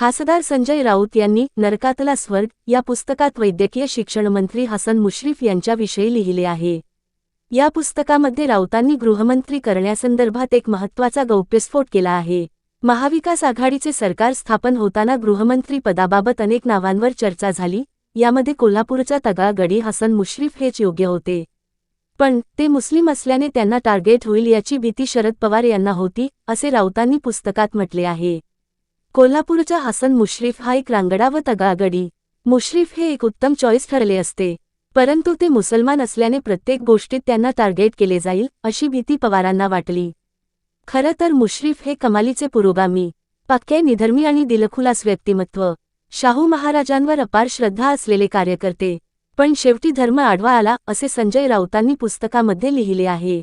खासदार संजय राऊत यांनी नरकातला स्वर्ग या पुस्तकात वैद्यकीय शिक्षण मंत्री हसन मुश्रीफ यांच्याविषयी लिहिले आहे. या पुस्तकामध्ये राऊतांनी गृहमंत्री करण्यासंदर्भात एक महत्त्वाचा गौप्यस्फोट केला आहे. महाविकास आघाडीचे सरकार स्थापन होताना गृहमंत्री पदाबाबत अनेक नावांवर चर्चा झाली यामध्ये कोल्हापूरचा तगडा गडी हसन मुश्रीफ हेच योग्य होते. पण ते मुस्लिम असल्याने त्यांना टार्गेट होईल याची भीती शरद पवार यांना होती असे राऊतांनी पुस्तकात म्हटले आहे. कोल्हापूरचा हसन मुश्रीफ हा एक रांगडा व तगागडी मुश्रीफ हे एक उत्तम चॉईस ठरले असते. परंतु ते मुसलमान असल्याने प्रत्येक गोष्टीत त्यांना टार्गेट केले जाईल अशी भीती पवारांना वाटली. खरं तर मुश्रीफ हे कमालीचे पुरोगामी पक्के निधर्मी आणि दिलखुलास व्यक्तिमत्व. शाहू महाराजांवर अपार श्रद्धा असलेले कार्यकर्ते. पण शेवटी धर्म आडवा आला असे संजय राऊतांनी पुस्तकामध्ये लिहिले आहे.